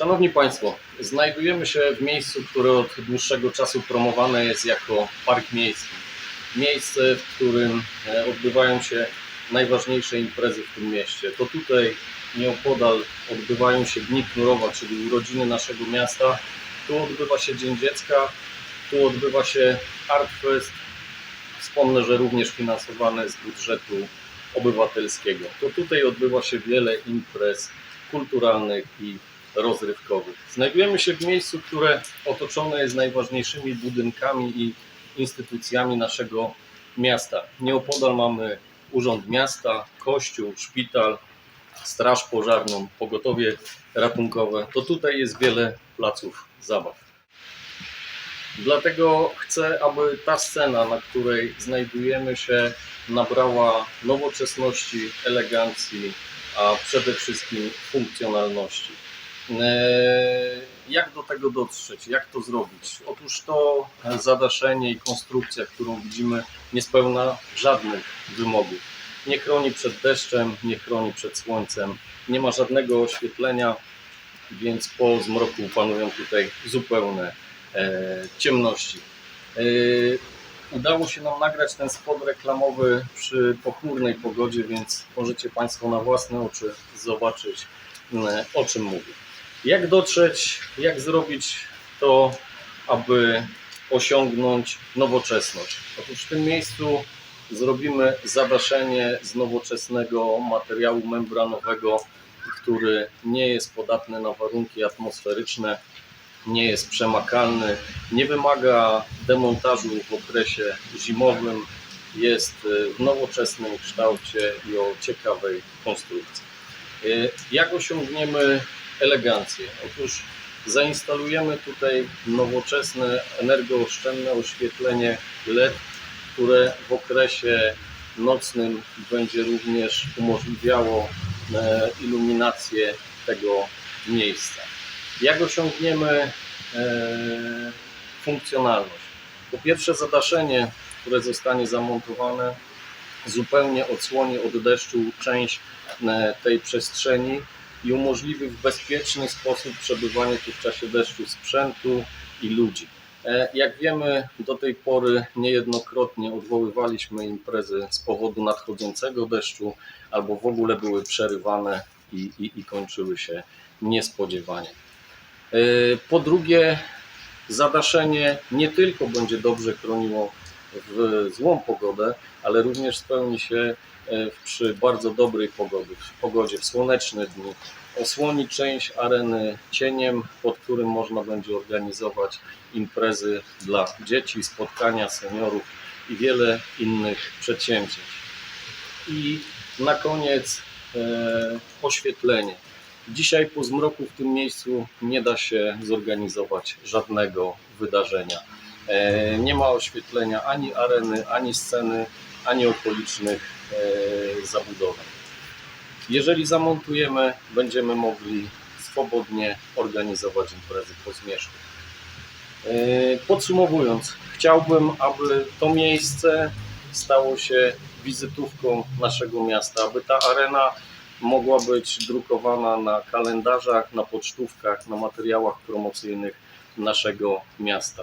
Szanowni Państwo, znajdujemy się w miejscu, które od dłuższego czasu promowane jest jako park miejski. Miejsce, w którym e, odbywają się najważniejsze imprezy w tym mieście. To tutaj nieopodal odbywają się Dni Knurowa, czyli urodziny naszego miasta. Tu odbywa się Dzień Dziecka, tu odbywa się Artfest. Wspomnę, że również finansowane z budżetu obywatelskiego. To tutaj odbywa się wiele imprez kulturalnych i rozrywkowych. Znajdujemy się w miejscu, które otoczone jest najważniejszymi budynkami i instytucjami naszego miasta. Nieopodal mamy Urząd Miasta, Kościół, Szpital, Straż Pożarną, Pogotowie Ratunkowe. To tutaj jest wiele placów zabaw. Dlatego chcę, aby ta scena, na której znajdujemy się, nabrała nowoczesności, elegancji, a przede wszystkim funkcjonalności. Eee, Jak do tego dotrzeć? Jak to zrobić? Otóż to zadaszenie i konstrukcja, którą widzimy, nie spełnia żadnych wymogów. Nie chroni przed deszczem, nie chroni przed słońcem, nie ma żadnego oświetlenia, więc po zmroku panują tutaj zupełne e, ciemności. E, udało się nam nagrać ten spot reklamowy przy pochmurnej pogodzie, więc możecie Państwo na własne oczy zobaczyć, e, o czym mówię. Jak dotrzeć, jak zrobić to, aby osiągnąć nowoczesność? Otóż w tym miejscu zrobimy zadaszenie z nowoczesnego materiału membranowego, który nie jest podatny na warunki atmosferyczne, nie jest przemakalny, nie wymaga demontażu w okresie zimowym, jest y, w nowoczesnym kształcie i o ciekawej konstrukcji. Y, Jak osiągniemy elegancję? Otóż zainstalujemy tutaj nowoczesne, energooszczędne oświetlenie LED, które w okresie nocnym będzie również umożliwiało e, iluminację tego miejsca. Jak osiągniemy e, funkcjonalność? Po pierwsze, zadaszenie, które zostanie zamontowane, zupełnie odsłoni od deszczu część e, tej przestrzeni i umożliwi w bezpieczny sposób przebywanie tu w czasie deszczu sprzętu i ludzi. E, Jak wiemy, do tej pory niejednokrotnie odwoływaliśmy imprezy z powodu nadchodzącego deszczu albo w ogóle były przerywane i, i, i kończyły się niespodziewanie. E, Po drugie, zadaszenie nie tylko będzie dobrze chroniło w złą pogodę, ale również spełni się przy bardzo dobrej pogody, w pogodzie, w słoneczne dni. Osłoni część areny cieniem, pod którym można będzie organizować imprezy dla dzieci, spotkania seniorów i wiele innych przedsięwzięć. I na koniec e, oświetlenie. Dzisiaj po zmroku w tym miejscu nie da się zorganizować żadnego wydarzenia. E, Nie ma oświetlenia ani areny, ani sceny, ani okolicznych e, zabudowań. Jeżeli zamontujemy, będziemy mogli swobodnie organizować imprezy po zmierzchu. E, Podsumowując, chciałbym, aby to miejsce stało się wizytówką naszego miasta, aby ta arena mogła być drukowana na kalendarzach, na pocztówkach, na materiałach promocyjnych naszego miasta.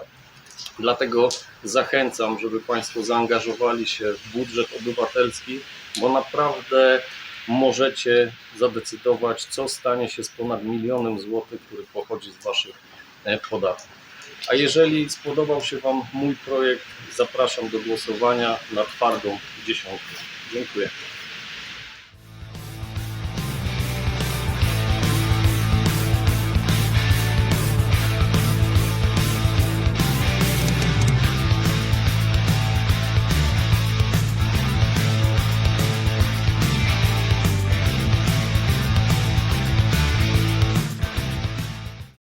Dlatego zachęcam, żeby Państwo zaangażowali się w budżet obywatelski, bo naprawdę możecie zadecydować, co stanie się z ponad milionem złotych, który pochodzi z Waszych e, podatków. A jeżeli spodobał się Wam mój projekt, zapraszam do głosowania na twardą dziesiątkę. Dziękuję.